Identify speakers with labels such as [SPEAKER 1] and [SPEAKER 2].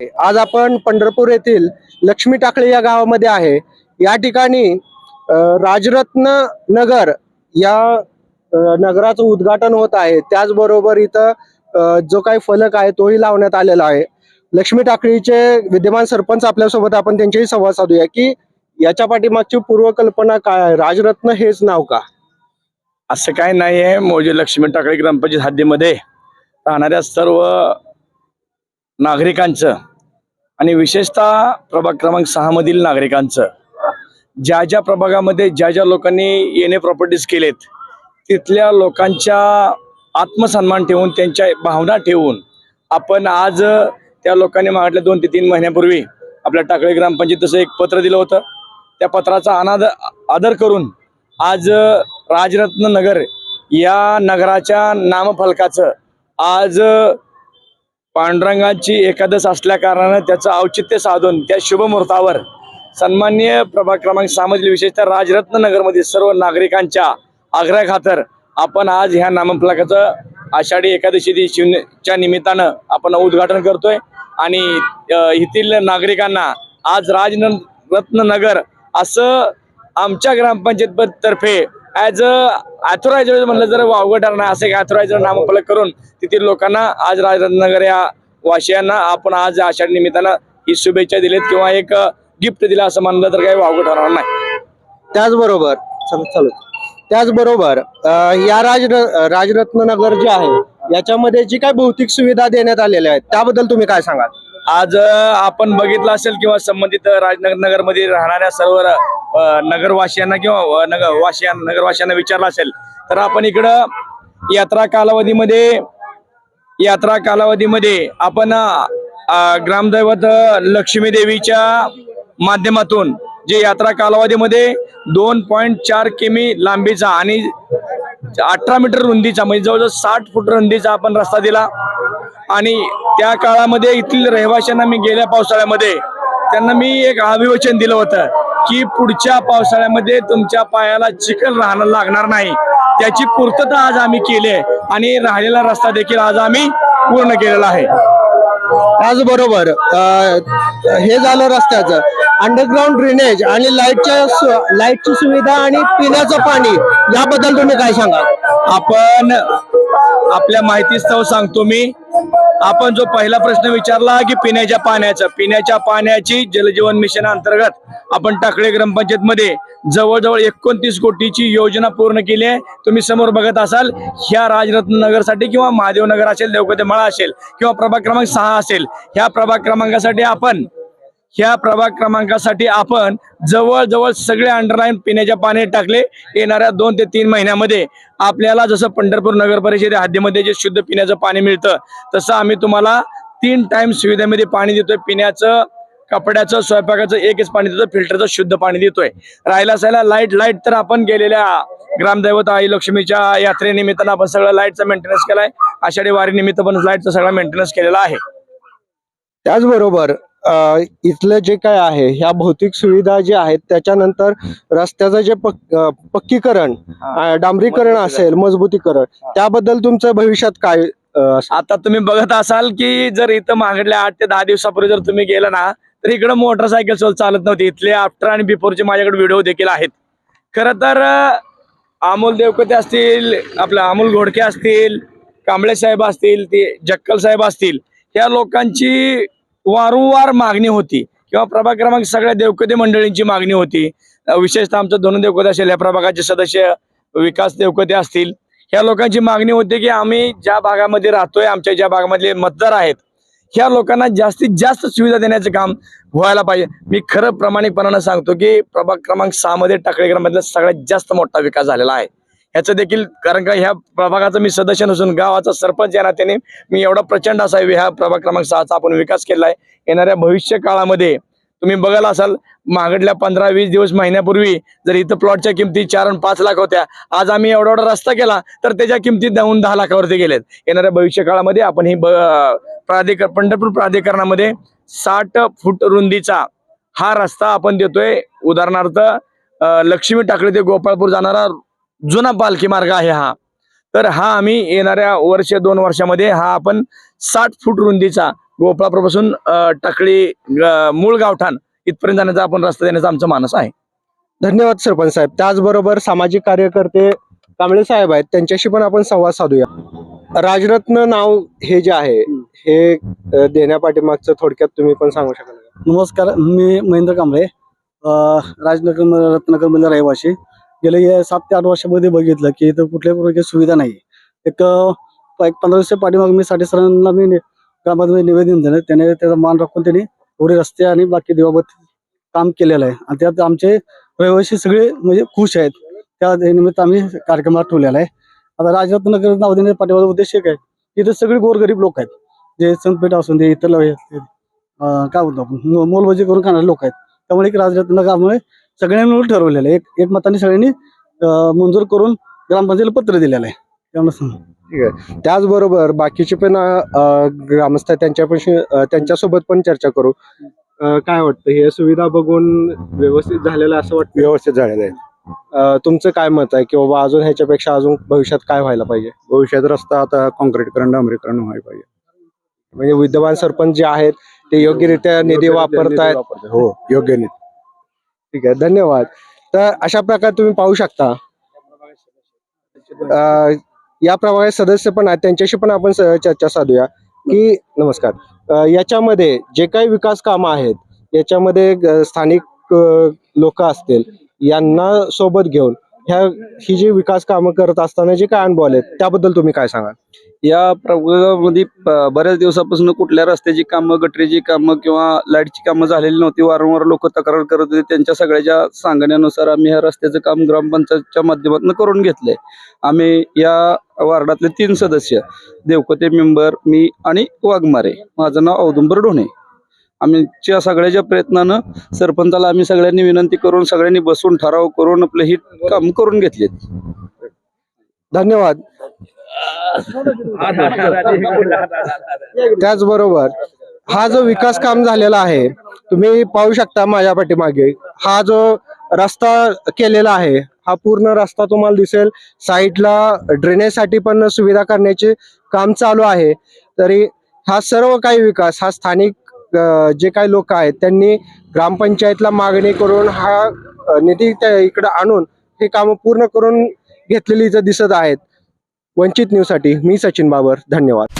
[SPEAKER 1] आज आपण पंढरपूर येथील लक्ष्मी टाकळी या गावामध्ये आहे. या ठिकाणी राजरत्न नगर या नगराचं उद्घाटन होत आहे. त्याचबरोबर इथं जो काही फलक आहे तोही लावण्यात आलेला आहे. लक्ष्मी टाकळीचे विद्यमान सरपंच आपल्यासोबत आपण त्यांच्याही संवाद साधूया की याच्या पाठीमागची पूर्वकल्पना काय आहे? राजरत्न हेच नाव का?
[SPEAKER 2] असं काय नाही आहे मोजे लक्ष्मी टाकळी ग्रामपंचायत हद्दीमध्ये राहणाऱ्या सर्व नागरिकांचं आणि विशेषतः प्रभाग क्रमांक सहा मधील नागरिकांचं. ज्या ज्या प्रभागामध्ये ज्या ज्या लोकांनी येणे प्रॉपर्टीज केलेत तिथल्या लोकांच्या आत्मसन्मान ठेवून त्यांच्या भावना ठेवून आपण आज त्या लोकांनी मागितल्या दोन ते तीन महिन्यापूर्वी आपल्या टाकळी ग्रामपंचायत तसं एक पत्र दिलं होतं. त्या पत्राचा अनाद आदर करून आज राजरत्न नगर या नगराच्या नामफलकाचं आज पांडुरंगाची एकादश असल्या कारणानं त्याचं औचित्य साधून त्या शुभमुहूर्तावर सन्मान्य प्रभाग क्रमांक सहामधील विशेषतः राजरत्न नगरमधील सर्व नागरिकांच्या आग्रहाखातर आपण आज ह्या नामफलकाचं आषाढी एकादशी दिवशीच्या निमित्तानं आपण उद्घाटन करतोय. आणि येथील नागरिकांना आज राजरत्न नगर असं आमच्या ग्रामपंचायत तर्फे ॲज अ ॲथोरायझर म्हणलं जर वावगं ठरणार असं एक ॲथोरायझर नामपलक करून तेथील लोकांना आज राजरत्नगर या वाशियांना आपण आज आषाढ निमित्तानं ही शुभेच्छा दिलेत किंवा एक गिफ्ट दिलं असं म्हणलं तर काही वावगं ठरणार नाही.
[SPEAKER 1] त्याचबरोबर चालू त्याचबरोबर या राज राजरत्न नगर जे आहे याच्यामध्ये जी काय भौतिक सुविधा देण्यात आलेल्या आहेत त्याबद्दल तुम्ही काय सांगाल?
[SPEAKER 2] आज आपण बघितलं असेल किंवा संबंधित राजनगरमध्ये राहणाऱ्या सर्व नगरवासियांना किंवा नगर वासियां नगरवासियांना विचारलं असेल तर आपण इकडं यात्रा कालावधीमध्ये यात्रा कालावधीमध्ये आपण ग्रामदैवत लक्ष्मी देवीच्या माध्यमातून जे यात्रा कालावधीमध्ये दोन पॉईंट चार किमी लांबीचा आणि अठरा मीटर रुंदीचा म्हणजे जवळजवळ साठ फूट रुंदीचा आपण रस्ता दिला आणि त्या काळामध्ये इथील रहिवाशांना मी गेल्या पावसाळ्यामध्ये त्यांना मी एक अभिवचन दिलं होतं की पुढच्या पावसाळ्यामध्ये तुमच्या पायाला चिखल राहणं लागणार नाही. त्याची पूर्तता आज आम्ही केली आहे आणि राहिलेला रस्ता देखील आज आम्ही पूर्ण केलेला आहे.
[SPEAKER 1] त्याचबरोबर अ, हे झालं रस्त्याचं. अंडरग्राऊंड ड्रेनेज आणि लाईटच्या लाईटची सुविधा आणि पिण्याचं पाणी याबद्दल तुम्ही काय सांगाल?
[SPEAKER 2] आपण आपल्या माहितीस्तव सांगतो मी आपण जो पहिला प्रश्न विचारला की पिण्याच्या पाण्याचा पिण्याच्या पाण्याची जलजीवन मिशन अंतर्गत आपण टाकळे ग्रामपंचायत मध्ये जवळजवळ एकोणतीस कोटीची योजना पूर्ण केली आहे. तुम्ही समोर बघत असाल ह्या राजरत्न नगरसाठी किंवा महादेव नगर असेल देवकते मळा असेल किंवा प्रभाग क्रमांक सहा असेल ह्या प्रभाग क्रमांकासाठी आपण ह्या प्रभाग क्रमांकासाठी आपण जवळजवळ सगळे अंडरलाईन पिण्याच्या पाणी टाकले येणाऱ्या दोन ते तीन महिन्यामध्ये. आपल्याला जसं पंढरपूर नगर परिषदे हद्दीमध्ये जे शुद्ध पिण्याचं पाणी मिळतं तसं आम्ही तुम्हाला तीन टाइम सुविधेमध्ये पाणी देतोय. पिण्याचं कपड्याचं स्वयंपाकाचं एकच पाणी देतो फिल्टरचं शुद्ध पाणी देतोय. राहिला सायला लाइट लाइट तर आपण गेलेल्या ग्रामदैवत आई लक्ष्मीच्या यात्रेनिमित्तानं आपण सगळं लाईटचा मेंटेनन्स केलाय. आषाढी वारी निमित्त पण लाईटचा सगळा मेंटेनन्स केलेला आहे.
[SPEAKER 1] त्याचबरोबर इथलं जे काय आहे ह्या भौतिक सुविधा जे आहेत त्याच्यानंतर रस्त्याचं जे पक- पक्कीकरण डांबरीकरण असेल मजबूतीकरण त्याबद्दल तुमचं भविष्यात काय?
[SPEAKER 2] आता तुम्ही बघत असाल की जर इथं मागडल्या आठ ते दहा दिवसापूर्वी जर तुम्ही गेला ना तर इकडं मोटरसायकल चालत नव्हती. इथले आफ्टर आणि बिफोरचे माझ्याकडे व्हिडिओ देखील आहेत. खरं तर अमोल देवकते असतील आपलं अमोल घोडके असतील कांबळे साहेब असतील ते जक्कल साहेब असतील या लोकांची वारंवार मागणी होती. किंवा प्रभाग क्रमांक सगळ्या देवकते मंडळींची मागणी होती. विशेषतः आमचं दोन देवकते असेल या प्रभागाचे सदस्य विकास देवकदे असतील. ह्या लोकांची मागणी होती की आम्ही ज्या भागामध्ये राहतोय आमच्या ज्या भागामधले मतदार आहेत ह्या लोकांना जास्तीत जास्त सुविधा देण्याचं काम व्हायला पाहिजे. मी खरं प्रामाणिकपणानं सांगतो की प्रभाग क्रमांक सहा मध्ये टाकळी ग्रामातला सगळ्यात जास्त मोठा विकास झालेला आहे. ह्याचं देखील कारण का ह्या प्रभागाचा मी सदस्य नसून गावाचा सरपंच या नात्याने मी एवढा प्रचंड असावी ह्या प्रभाग क्रमांक सहाचा आपण विकास केला आहे येणाऱ्या भविष्य काळामध्ये तुम्ही बघाल असाल मागडल्या पंधरा वीस दिवस महिन्यापूर्वी जर इथं प्लॉटच्या किमती चार आणि पाच लाख होत्या आज आम्ही एवढा एवढा रस्ता केला तर त्याच्या किमती दोन दहा लाखावरती गेलेत. येणाऱ्या भविष्य काळामध्ये आपण ही ब- प्राधिकर पंढरपूर प्राधिकरणामध्ये साठ फूट रुंदीचा हा रस्ता आपण देतोय. उदाहरणार्थ लक्ष्मी टाकळी ते गोपाळपूर जाणारा जुना पालखी मार्ग आहे हा. तर हा आम्ही येणाऱ्या वर्ष दोन वर्षामध्ये हा आपण साठ फूट रुंदीचा गोपाळापासून अं, टाकळी मूळ गावठाण इथपर्यंत जाण्याचा आपण रस्ता देण्याचा आमचा मानस आहे.
[SPEAKER 1] धन्यवाद सरपंच साहेब. त्याचबरोबर सामाजिक कार्यकर्ते कांबळे साहेब आहेत त्यांच्याशी पण आपण संवाद साधूया. राजरत्न नाव हे जे आहे हे देण्यापाठीमागचं थोडक्यात तुम्ही पण सांगू शकाल?
[SPEAKER 3] नमस्कार मी महेंद्र कांबळे राजनगर रत्नागरमधला रहिवासी. गेले या सात ते आठ वर्षामध्ये बघितलं की इथं कुठल्याही प्रकारची सुविधा नाही. एक एक पंधरा वर्ष पाठीमाग मी साठी सरांना मी नि- निवेदन दिलं. त्याने त्याचा मान राखून त्यांनी एवढे रस्ते आणि बाकी देवाबत काम केलेलं आहे. आणि त्यात आमचे रहिवासी सगळे म्हणजे खुश आहेत. त्या निमित्त आम्ही कार्यक्रमात ठेवलेला आहे. आता राजरत्नगर नाव देण्याच्या पाठीमागचा उद्देश एक आहे इथं सगळे गोरगरीब लोक आहेत. जे संतपेठ असून दे इतर काय म्हणतो आपण करून खाणारे लोक आहेत. त्यामुळे एक राजरत्नगामुळे सगळ्यांनी मिळून ठरवलेलं आहे. एक एक मताने सगळ्यांनी अं, मंजूर करून ग्रामपंचायतीला पत्र दिलेलं आहे. त्यामुळे सांग-
[SPEAKER 1] त्याचबरोबर बाकीचे पण अ, ग्रामस्थ आहेत, त्यांच्यापाशी अ, त्यांच्यासोबत पण चर्चा करू. अ, काय वाटतं? हे सुविधा बघून व्यवस्थित झालेलं असं वाटतं?
[SPEAKER 4] व्यवस्थित झालेलं आहे.
[SPEAKER 1] अ, तुमचं काय मत आहे? की बाबा अजून ह्याच्यापेक्षा अजून भविष्यात काय व्हायला पाहिजे?
[SPEAKER 4] भविष्यात रस्ता आता कॉन्क्रीटकरण डांबरीकरण व्हायला पाहिजे.
[SPEAKER 1] म्हणजे विद्यमान सरपंच जे आहेत ते योग्यरित्या निधी वापरतायत.
[SPEAKER 4] हो योग्य निधी.
[SPEAKER 1] ठीक आहे धन्यवाद. तर अशा प्रकारे तुम्ही पाहू शकता. याप्रमाणे सदस्य पण आहेत त्यांच्याशी पण आपण स- चर्चा साधूया. की नमस्कार. याच्यामध्ये जे काही विकास कामं आहेत याच्यामध्ये ग- स्थानिक लोक असतील यांना सोबत घेऊन ह्या ही जी विकास कामं करत असताना जे काय अनुभव आले त्याबद्दल तुम्ही काय सांगाल?
[SPEAKER 5] या प्रभागामध्ये बऱ्याच दिवसापासून कुठल्या रस्त्याची कामं गटरीची कामं किंवा लाईटची कामं झालेली नव्हती वारंवार लोक तक्रार करत होते. त्यांच्या सगळ्याच्या सांगण्यानुसार आम्ही ह्या रस्त्याचं काम ग्रामपंचायतच्या माध्यमातून करून घेतलंय. आम्ही या वार्डातले तीन सदस्य देवकते मेंबर मी आणि वाघमारे. माझं नाव औदुंबर ढोणे. आमच्या सगळ्याच्या प्रयत्नानं सरपंचाला आम्ही सगळ्यांनी विनंती करून सगळ्यांनी बसून ठराव करून आपलं ही काम करून घेतलेत
[SPEAKER 1] धन्यवाद. त्याचबरोबर हा जो विकास काम झालेला आहे तुम्ही पाहू शकता माझ्या पाठीमागे हा जो रस्ता केलेला आहे हा पूर्ण रस्ता तुम्हाला दिसेल. साईडला ड्रेनेजसाठी पण सुविधा करण्याचे काम चालू आहे. तरी हा सर्व काही विकास हा स्थानिक जे काही लोक आहेत त्यांनी ग्रामपंचायतला मागणी करून हा निधी त्या इकडं आणून हे काम पूर्ण करून घेतलेली इथं दिसत आहेत. वंचित न्यूजसाठी मी सचिन बाबर धन्यवाद.